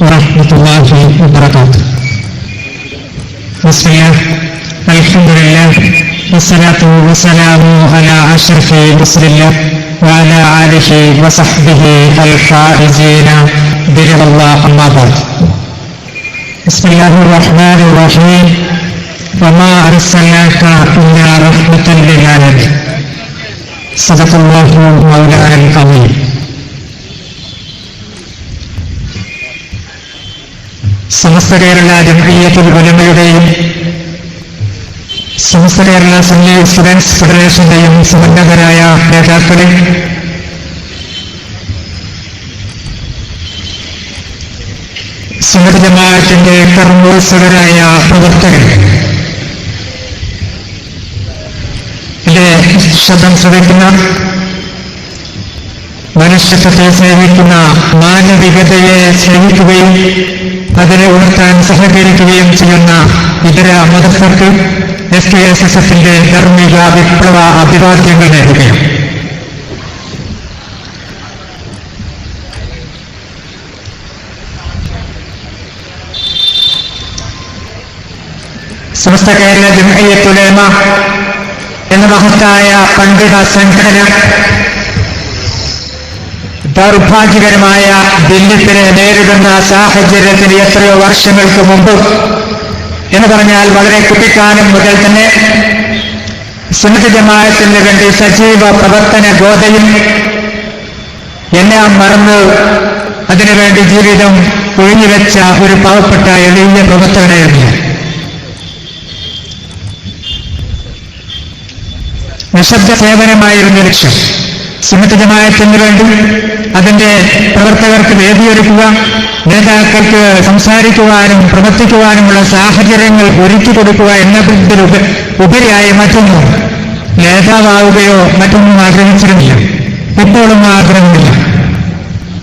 ورحمة الله وبركاته. بسم الله الحمد لله والصلاة والسلام على أشرف رسل الله وعلى آله وصحبه الفائزين برضا الله أما بعد. بسم الله الرحمن الرحيم. وما أرسلناك إلا رحمة للعالمين. صدق الله مولانا العظيم. സമസ്ത കേരള ജനകീയത്തിൽ ഉലമയുടെയും സമസ്ത കേരള സുന്നി സ്റ്റുഡൻസ് ഫെഡറേഷന്റെയും സമന്വതരായ നേതാക്കളെ ജമാഅത്തിന്റെ കർമ്മോത്സവരായ പ്രവർത്തകർ ശബ്ദം ശ്രവിക്കുന്ന മനുഷ്യത്വത്തെ സേവിക്കുന്ന മാനവികതയെ സ്നേഹിക്കുകയും അതിനെ ഉണർത്താൻ സഹകരിക്കുകയും ചെയ്യുന്ന ഇതര മതസ്ഥർക്ക് എസ് കെ എസ് എസ് എഫിന്റെ ധർമ്മിക വിപ്ലവ അഭിവാദ്യങ്ങൾ നേടുകയും സമസ്ത കേരള ജംഹയ്യത്തുലേമ എന്ന മഹത്തായ പണ്ഡിത സംഘടന ദൗർഭാഗ്യകരമായ ദില്ലിപ്പിനെ നേരിടുന്ന സാഹചര്യത്തിന് എത്രയോ വർഷങ്ങൾക്ക് മുമ്പ് എന്ന് പറഞ്ഞാൽ വളരെ കുട്ടിക്കാലം മുതൽ തന്നെ സുന്നതി ജമാഅത്തിന് വേണ്ടി സജീവ പ്രവർത്തന ഗോതയും എല്ലാം മറന്ന് അതിനുവേണ്ടി ജീവിതം ഒഴിഞ്ഞുവെച്ച ഒരു പാവപ്പെട്ട എളിയ പ്രവർത്തകനായിരുന്നു. നിശബ്ദ സേവനമായിരുന്നു ലക്ഷ്യം. സുന്നത്ത് ജമാഅത്തിന് വേണ്ടി അതിന്റെ പ്രവർത്തകർക്ക് വേദിയൊരുക്കുക നേതാക്കൾക്ക് സംസാരിക്കുവാനും പ്രവർത്തിക്കുവാനുമുള്ള സാഹചര്യങ്ങൾ ഒരുക്കി കൊടുക്കുക എന്നതിൽ ഉപ- ഉപരിയായി മറ്റൊന്നും നേതാവാവുകയോ മറ്റൊന്നും ആഗ്രഹിച്ചിരുന്നില്ല. ഇപ്പോഴും ആഗ്രഹമില്ല.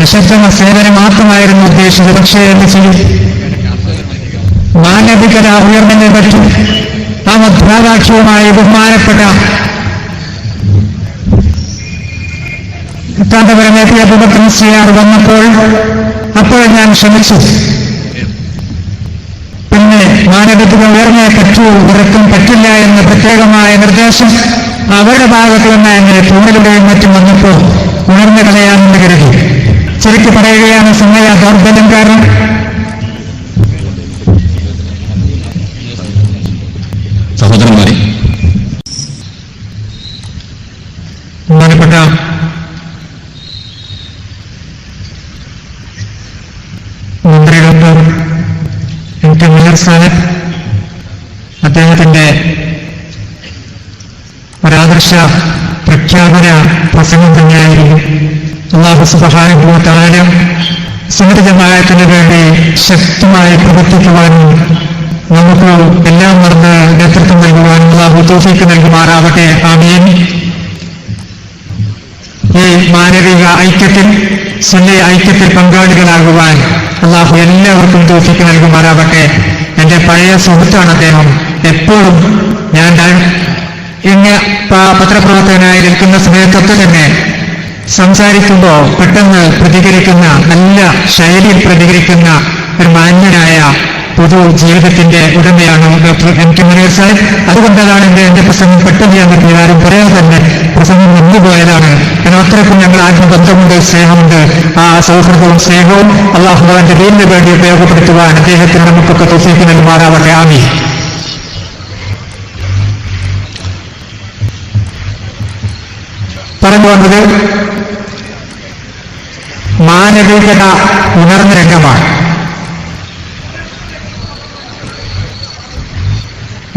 നിശബ്ദ സേവനം മാത്രമായിരുന്നു ഉദ്ദേശിച്ചത്. പക്ഷേ എന്ത് ചെയ്യും? മാനവികത ഉയർന്നതിനെ പറ്റി ആ മുദ്രാവാക്യവുമായി ബഹുമാനപ്പെട്ട കാന്തപുരമേറ്റി അബുബക്കർ ചെയ്യാറ് വന്നപ്പോൾ അപ്പോൾ ഞാൻ ശ്രമിച്ചു പിന്നെ മാനവികത ഉയർന്നേ പറ്റൂ ഇവർക്കും പറ്റില്ല എന്ന പ്രത്യേകമായ നിർദ്ദേശം അവരുടെ ഭാഗത്ത് നിന്ന് എന്നെ ഫോണിലൂടെയും മറ്റും വന്നപ്പോൾ ഉണർന്നു കളയാമെന്ന് കരുതി. ചുരുക്കി പറയുകയാണ് സമയ ദൗർബല്യം കാരണം. സഹോദരന്മാരെ ബഹുമാനപ്പെട്ട മന്ത്രി ഡോക്ടർ മുനീർ സാഹിബ് അദ്ദേഹത്തിന്റെ ഒരാദർശ പ്രഖ്യാപന പ്രസംഗം തന്നെയായിരുന്നു അള്ളാഹു സുബഹാനുഭവത്താല താരം ജമാഅത്തിന് വേണ്ടി ശക്തമായി പ്രവർത്തിക്കുവാനും നമുക്ക് എല്ലാം നടന്ന് നേതൃത്വം നൽകുവാനും അള്ളാഹു തോഫിക്ക് നൽകുമാറാവട്ടെ. ആമീൻ. മാനവിക ഐക്യത്തിൽ സുന്നി ഐക്യത്തിൽ പങ്കാളികളാകുവാൻ അള്ളാഹു എല്ലാവർക്കും തോഫിക്ക് നൽകുമാറാവട്ടെ. എന്റെ പഴയ സുഹൃത്താണ് അദ്ദേഹം. എപ്പോഴും ഞാൻ ഇങ്ങ പത്രപ്രവർത്തകനായി നിൽക്കുന്ന സമയത്തൊക്കെ തന്നെ സംസാരിക്കുമ്പോൾ പെട്ടെന്ന് പ്രതികരിക്കുന്ന നല്ല ശൈലിയിൽ പ്രതികരിക്കുന്ന ഒരു മാന്യനായ പൊതു ജീവിതത്തിന്റെ ഉടമയാണ് doctor M K Manohar Sahib അതുകൊണ്ടതാണ് എന്റെ എന്റെ പ്രസംഗം പെട്ടെന്ന് ഞാൻ ആരും പറയാതെ തന്നെ പ്രസംഗം നിന്നുപോയതാണ് കാരണം അത്രയ്ക്കും ഞങ്ങൾ ആദ്യം ബന്ധമുണ്ട് സ്നേഹമുണ്ട്. ആ സൗഹൃദവും സ്നേഹവും അള്ളാഹുബാന്റെ ദീനിന് വേണ്ടി ഉപയോഗപ്പെടുത്തുവാൻ അദ്ദേഹത്തിന് നമുക്കൊക്കെ തൊഫീക്ക് നൽകുമാറാവട്ടെ. ആമി പറഞ്ഞു വന്നത് മാനവികത ഉണർന്ന രംഗമാണ്.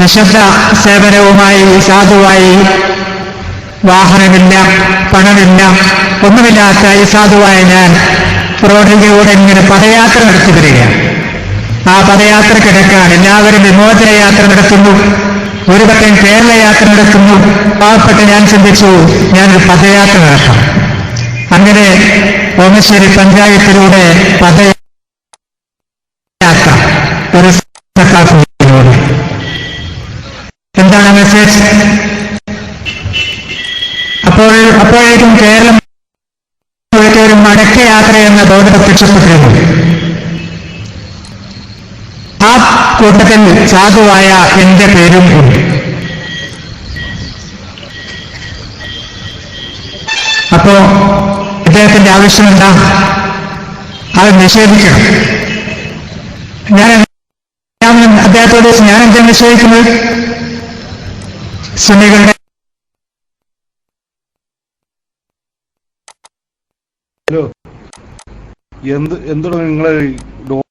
നിശബ്ദ സേവനവുമായി സാധുവായി. വാഹനമില്ല പണമില്ല ഒന്നുമില്ലാത്ത ഈ സാധുവായ ഞാൻ റോഡിലൂടെ ഇങ്ങനെ പദയാത്ര നടത്തി വരികയാണ്. ആ പദയാത്രക്കിടക്കാണ് എല്ലാവരും വിമോചന യാത്ര നടത്തുന്നു. ഒരു പറ്റം കേരള യാത്ര നടത്തുന്നു. പാവപ്പെട്ട് ഞാൻ ചിന്തിച്ചു ഞാനൊരു പദയാത്ര നടത്താം അങ്ങനെ ഓമശ്ശേരി പഞ്ചായത്തിലൂടെ പദയാത്ര. ഒരു അപ്പോൾ അപ്പോഴേക്കും കേരളം ഒരു മടക്കയാത്ര എന്ന ബോർഡ് പ്രത്യക്ഷപ്പെട്ടിരുന്നു ആ കൂട്ടത്തിൽ സാധുവായ എന്റെ പേരും ഉണ്ട്. അപ്പോ ഇദ്ദേഹത്തിന്റെ ആവശ്യം എന്താ? അത് നിഷേധിക്കണം. ഞാൻ അദ്ദേഹത്തോട് ഞാൻ എന്താ നിഷേധിക്കുന്നത്? സുന്നികളുടെ ഹലോ. എന്ത് എന്താണ് നിങ്ങളെ? ഡോ-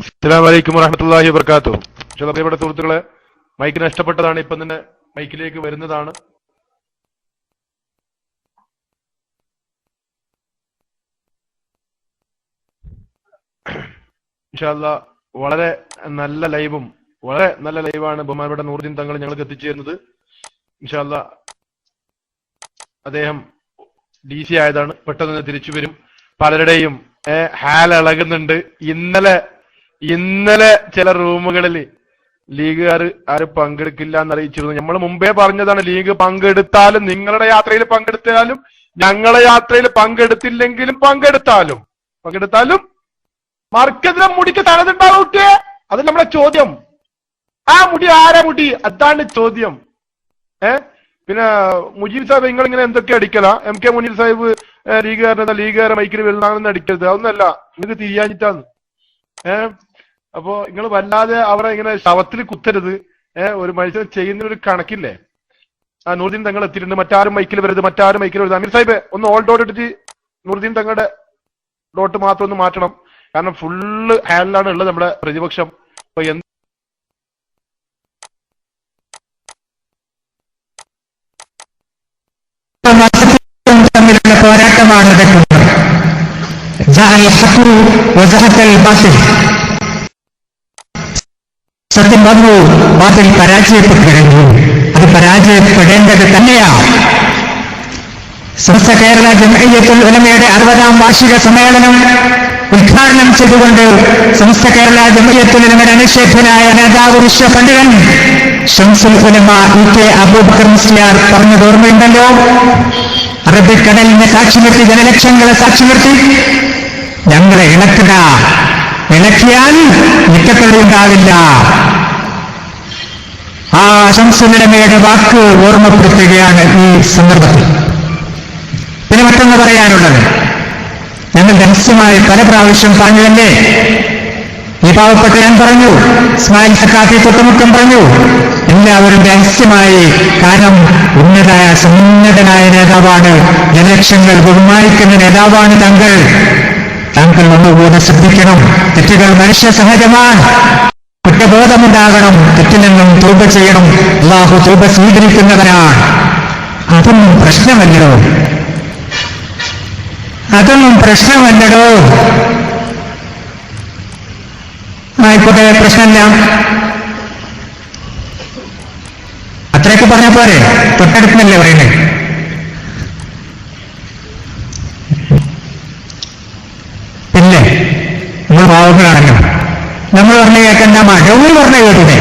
അസ്സലാം വലൈക്കും വറഹമത്തല്ലാഹി വബർക്കാത്തു പക്ഷേ പ്രിയപ്പെട്ട സുഹൃത്തുക്കളെ മൈക്ക് നഷ്ടപ്പെട്ടതാണ് ഇപ്പം തന്നെ മൈക്കിലേക്ക് വരുന്നതാണ്. ഇൻഷാല്ല വളരെ നല്ല ലൈവും വളരെ നല്ല ലൈവാണ് ബഹുമാനപ്പെട്ട നൂറുദ്ദീൻ തങ്ങൾ ഞങ്ങൾക്ക് എത്തിച്ചേരുന്നത്. ഇൻഷാല്ല അദ്ദേഹം ഡി സി ആയതാണ് പെട്ടെന്ന് തിരിച്ചു വരും. പലരുടെയും ഹാൽ ഇളകുന്നുണ്ട്. ഇന്നലെ ഇന്നലെ ചില റൂമുകളിൽ ലീഗുകാർ ആരും പങ്കെടുക്കില്ല എന്ന് അറിയിച്ചിരുന്നു നമ്മൾ മുമ്പേ പറഞ്ഞതാണ് ലീഗ് പങ്കെടുത്താലും നിങ്ങളുടെ യാത്രയിൽ പങ്കെടുത്താലും ഞങ്ങളെ യാത്രയിൽ പങ്കെടുത്തില്ലെങ്കിലും പങ്കെടുത്താലും പങ്കെടുത്താലും മർക്കതിലെ മുടിക്ക് തനതുണ്ടാവൂട്ടേ അത് നമ്മളെ ചോദ്യം. ആ മുടി ആരാ മുടി? അതാണ് ചോദ്യം. ഏ? പിന്നെ മുജീബ് സാഹിബ് നിങ്ങൾ ഇങ്ങനെ എന്തൊക്കെ അടിക്കല? എം കെ മുനീർ സാഹിബ് ഏ, ലീഗുകാരനെ ലീഗുകാരെ മൈക്കിൽ വെള്ളാണെന്ന് അടിക്കരുത്? അതൊന്നല്ല. നിങ്ങൾക്ക് തിരിയാഞ്ഞിട്ടാന്ന് ഏ? അപ്പോ നിങ്ങൾ വല്ലാതെ അവരെ ഇങ്ങനെ ശവത്തിൽ കുത്തരുത്. ഏ? ഒരു മനുഷ്യൻ ചെയ്യുന്ന ഒരു കണക്കില്ലേ? ആ നൂറുദ്ദീൻ തങ്ങൾ എത്തിയിട്ടുണ്ട്. മറ്റാരും മൈക്കിൽ വരരുത്. മറ്റാരും മൈക്കിൽ വരുത് അമീർ സാഹിബ് ഒന്ന് ഓൾ ഡോട്ട് ഇട്ടിട്ട് നൂറുദ്ദീൻ തങ്ങളുടെ ഡോട്ട് മാത്രം ഒന്ന് മാറ്റണം. കാരണം ഫുള്ള് ഹാൻഡിലാണ് ഉള്ളത് നമ്മുടെ പ്രതിപക്ഷം ഇപ്പൊ എന്ത്. സത്യം വന്നു ബാത്തിൽ പരാജയപ്പെട്ടു കഴിഞ്ഞു അത് പരാജയപ്പെടേണ്ടത് തന്നെയാണ് സമസ്ത കേരള ജമഅയ്യത്തുൽ ഉലമയുടെ അറുപതാം വാർഷിക സമ്മേളനം ഉദ്ഘാടനം ചെയ്തുകൊണ്ട് സമസ്ത കേരള ജമയത്തിൽ ഉലമയുടെ അനിഷേധ്യനായ നേതാവ് വിശ്വ പണ്ഡിതൻ ഷംസുൽ ഉലമ ഇ കെ അബൂബക്കർ മുസ്ലിയാർ പറഞ്ഞത് ഓർമ്മയുണ്ടല്ലോ? അറബിക്കടലിനെ സാക്ഷി നിർത്തി ജനലക്ഷങ്ങളെ സാക്ഷി നിർത്തി. ഞങ്ങളെ ഇളക്കുക ഇളക്കിയാൽ നിക്കത്തടി ഉണ്ടാവില്ല. ആ ശംസുലമയുടെ വാക്ക് ഓർമ്മപ്പെടുത്തുകയാണ് ഈ സന്ദർഭത്തിൽ. പിന്നെ മറ്റൊന്ന് പറയാനുള്ളത്. ഞങ്ങൾ രഹസ്യമായി പല പ്രാവശ്യം പറഞ്ഞതല്ലേ? ഈ പാവപ്പെട്ട ഞാൻ പറഞ്ഞു ഇസ്മായിൽ സക്കാഫി തൊട്ടുമുക്കം പറഞ്ഞു. എല്ലാവരും രഹസ്യമായി കാരണം ഉന്നതായ സമുന്നതനായ നേതാവാണ് ജനലക്ഷങ്ങൾ ബഹുമാനിക്കുന്ന നേതാവാണ് താങ്കൾ. താങ്കൾ ഒന്നുകൂടെ ശ്രദ്ധിക്കണം. തെറ്റുകൾ മനുഷ്യ സഹജമാണ്. കുറ്റബോധമുണ്ടാകണം. തെറ്റിൽ നിന്നും തൂപ ചെയ്യണം. അള്ളാഹു തൂപ സ്വീകരിക്കുന്നവനാണ്. അതൊന്നും പ്രശ്നമല്ലടോ അതൊന്നും പ്രശ്നമല്ലടോ. ആയിക്കോട്ടെ പ്രശ്നമില്ല. അത്രയൊക്കെ പറഞ്ഞ പോരെ? തൊട്ടടുത്തല്ലേ പറയുന്നത് പിന്നെ നമ്മൾ പാവങ്ങളാണല്ലോ. നമ്മൾ പറഞ്ഞ കേൾക്കണ്ട മടവൂർ പറഞ്ഞ കേട്ടിട്ടെ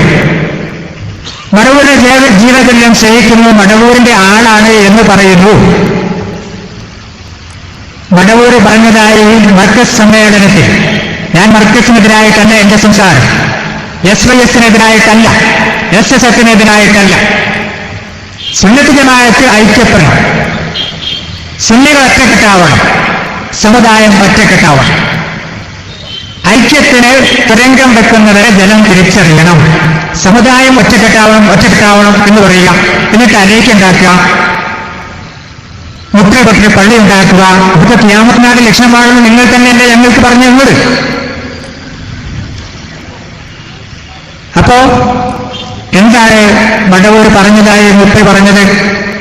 മടവൂരിന്റെ ജീവ- ജീവജല്യം സ്നേഹിക്കുന്നു മടവൂരിന്റെ ആളാണ് എന്ന് പറയുന്നു. മടവൂര് ഈ മർക്കസ് സമ്മേളനത്തിൽ ഞാൻ മർക്കസിനെതിരായിട്ടല്ല എന്റെ സംസാരം. എസ് വൈ എസിനെതിരായിട്ടല്ല എസ് എസ് എഫിനെതിരായിട്ടല്ല. സുന്നത്ത് ഐക്യപ്പെടണം സുന്നികൾ ഒറ്റക്കെട്ടാവണം സമുദായം ഒറ്റക്കെട്ടാവണം. ഐക്യത്തിന് തുരങ്കം വെക്കുന്നവരെ ജനം തിരിച്ചറിയണം. സമുദായം ഒറ്റക്കെട്ടാവണം ഒറ്റക്കെട്ടാവണം എന്ന് പറയുക എന്നിട്ട് അനേക്ക് മുദ്രപെട്ട് പള്ളി ഉണ്ടാക്കുക ഇതൊക്കെ ക്യാമത്തിനാട് ലക്ഷ്യമാണെന്ന് നിങ്ങൾ തന്നെയല്ലേ ഞങ്ങൾക്ക് പറഞ്ഞു തന്നത് അപ്പോ എന്താണ് മടവൂർ പറഞ്ഞതായി മുപ്പ പറഞ്ഞത്?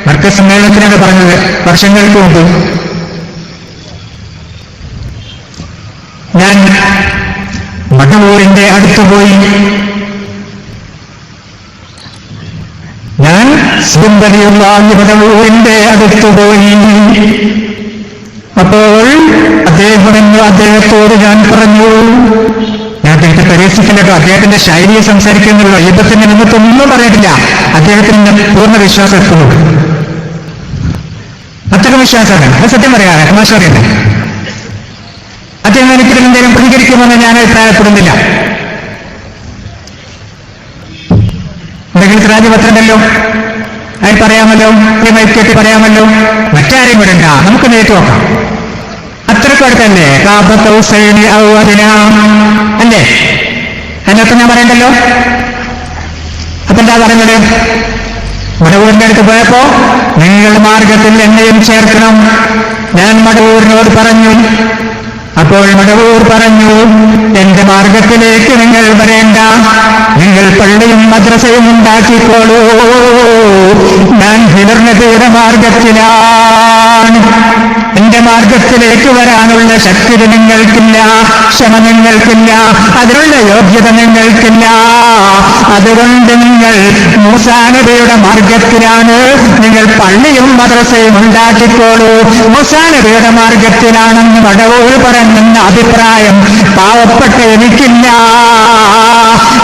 മറ്റു സമ്മേളനത്തിനാണ് പറഞ്ഞത്. വർഷങ്ങൾക്ക് മുമ്പ്. ഞാൻ മടവൂരിന്റെ അടുത്ത് പോയി ഞാൻ സുന്ദരിയുള്ള മടവൂരിന്റെ അടുത്ത് പോയി അപ്പോൾ അദ്ദേഹം അദ്ദേഹത്തോട് ഞാൻ പറഞ്ഞു ഞാൻ അദ്ദേഹത്തെ പരീക്ഷിക്കില്ലട്ടോ അദ്ദേഹത്തിന്റെ ശൈലിയെ സംസാരിക്കുന്നുള്ള യുദ്ധത്തിന്റെ നിമിത്തൊന്നും പറയത്തില്ല. അദ്ദേഹത്തിന് പൂർണ വിശ്വാസം എത്തുന്നു അത്തരം വിശ്വാസമാണ് അത് സത്യം പറയാറ് പറയുന്നത് അദ്ദേഹം എനിക്ക് എന്തെങ്കിലും പ്രതികരിക്കുമെന്ന് ഞാൻ അഭിപ്രായപ്പെടുന്നില്ല. എന്തെങ്കിലും രാജ്യപത്രമല്ലോ അത് പറയാമല്ലോ? ഈ മൈക്കേറ്റ് പറയാമല്ലോ? മറ്റാരെയും വിടണ്ട. നമുക്ക് നേരിട്ട് നോക്കാം. അത്രക്കോടെ തന്നെ. അല്ലേ? അതിനകത്ത് ഞാൻ പറയണ്ടല്ലോ? അപ്പൊ എന്താ പറയുന്നത്? മടവൂരിന്റെ അടുത്ത് പോയപ്പോ നിങ്ങൾ മാർഗത്തിൽ എന്നെയും ചേർക്കണം. ഞാൻ മടവൂരിനോട് പറഞ്ഞു. അപ്പോൾ മടവൂർ പറഞ്ഞു എന്റെ മാർഗത്തിലേക്ക് നിങ്ങൾ വരേണ്ട. നിങ്ങൾ പള്ളിയും മദ്രസയും ഉണ്ടാക്കിക്കോളൂ. ഞാൻ ഹിലർ നബിയുടെ മാർഗത്തിലാണ്. എന്റെ മാർഗത്തിലേക്ക് വരാനുള്ള ശക്തി നിങ്ങൾക്കില്ല ക്ഷമ നിങ്ങൾക്കില്ല അതിനുള്ള യോഗ്യത നിങ്ങൾക്കില്ല. അതുകൊണ്ട് നിങ്ങൾ മൂസാനബിയുടെ മാർഗത്തിലാണ്. നിങ്ങൾ പള്ളിയും മദ്രസയും ഉണ്ടാക്കിക്കോളൂ. മൂസാനബിയുടെ മാർഗത്തിലാണെന്ന് വടവൂർ പറഞ്ഞെന്ന അഭിപ്രായം പാവപ്പെട്ട എനിക്കില്ല.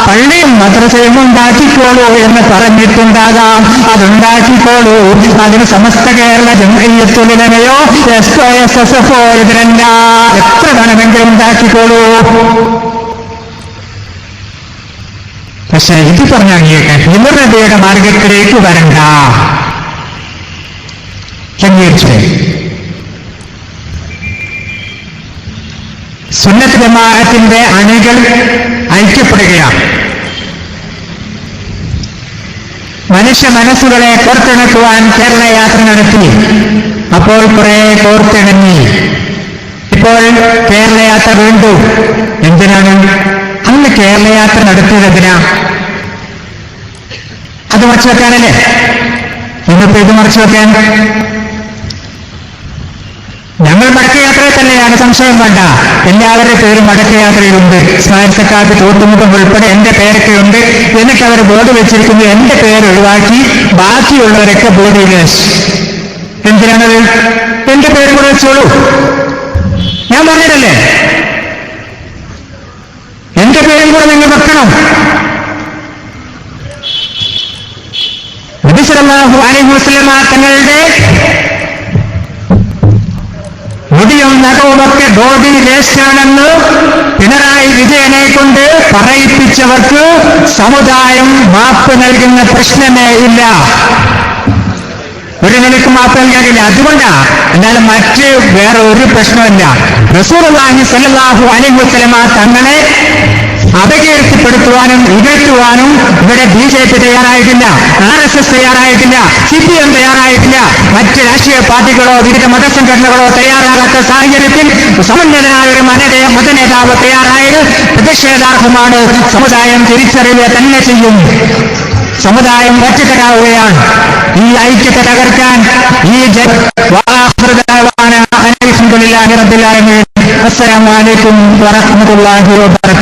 പള്ളിയും മദ്രസയും ഉണ്ടാക്കിക്കോളൂ എന്ന് പറഞ്ഞിട്ടുണ്ടാകാം. അതുണ്ടാക്കിക്കോളൂ അതിന് സമസ്ത കേരള ജംഹയ്യത്തുലമയോ എസ് എസ് എസ് എഫ് ഒ ഇതിനല്ല എത്ര വേണമെങ്കിലും ഉണ്ടാക്കിക്കോളൂ. പക്ഷെ ഇത് പറഞ്ഞ അംഗീകരിക്കാൻ ഹിമർ മാർഗത്തിലേക്ക് വരണ്ട. അംഗീകരിച്ചേ സുന്നത്ത് ജമാഅത്തിന്റെ അണികൾ ഐക്യപ്പെടുകയാണ്. മനുഷ്യ മനസ്സുകളെ കോർത്തിണക്കുവാൻ കേരള യാത്ര നടത്തി അപ്പോൾ കുറെ കോർത്തിണങ്ങി ഇപ്പോൾ കേരള യാത്ര വീണ്ടു. എന്തിനാണ്? അന്ന് കേരള യാത്ര നടത്തിയത് എന്തിനാ? അത് മറച്ചു വെക്കാനല്ലേ? ഇന്നിപ്പോ ഇത് മറച്ചു വെക്കാൻ? ഞങ്ങൾ മടക്കയാത്രയിൽ തന്നെയാണ് സംശയം വേണ്ട. എല്ലാവരുടെ പേരും മടക്കയാത്രയിലുണ്ട് സ്മാരസക്കാർക്ക് തോട്ടുമുഖം ഉൾപ്പെടെ എന്റെ പേരൊക്കെ ഉണ്ട്. എന്നിട്ട് അവർ ബോർഡ് വെച്ചിരിക്കുന്നു. എന്റെ പേര് ഒഴിവാക്കി. ബാക്കിയുള്ളവരൊക്കെ ബോർഡിൽ എന്തിനാണത് എന്റെ പേര് കൂടെ വെച്ചോളൂ. ഞാൻ പറഞ്ഞിട്ടല്ലേ എന്റെ പേരും കൂടെ നിങ്ങൾ വെക്കണം. നബി സല്ലല്ലാഹു അലൈഹി വസല്ലമ തങ്ങളുടെ മുടിയും നഖവുമൊക്കെ ബോഡി വേസ്റ്റാണെന്ന് പിണറായി വിജയനെ കൊണ്ട് പറയിപ്പിച്ചവർക്ക് സമുദായം മാപ്പ് നൽകുന്ന പ്രശ്നമേ ഇല്ല. ഒരു നിലയ്ക്ക് മാത്രം നൽകാനില്ല അതുകൊണ്ടാ എന്നാലും മറ്റ് വേറെ ഒരു പ്രശ്നമില്ല റസൂർഹി സല്ലാഹു അലൈഹി തങ്ങളെ അപകീർത്തിപ്പെടുത്തുവാനും ഇകഴ്ത്തുവാനും ഇവിടെ ബി ജെ പി തയ്യാറായിട്ടില്ല. ആർ എസ് എസ് തയ്യാറായിട്ടില്ല. സി പി എം തയ്യാറായിട്ടില്ല. മറ്റ് രാഷ്ട്രീയ പാർട്ടികളോ വിവിധ മതസംഘടനകളോ തയ്യാറാകാത്ത സാഹചര്യത്തിൽ സമന്വയനായ ഒരു മനതയ മതനേതാവ് തയ്യാറായത് പ്രതിഷേധാർഹമാണ്. സമുദായം തിരിച്ചറിയുക തന്നെ ചെയ്യും. സമുദായം ഒറ്റക്കെട്ടാവുകയാണ് ഈ ഐക്യത്തെ തകർക്കാൻ ഈ അസ്സലാമു അലൈക്കും വറഹ്മത്തുള്ളാഹി വബറകാതുഹു.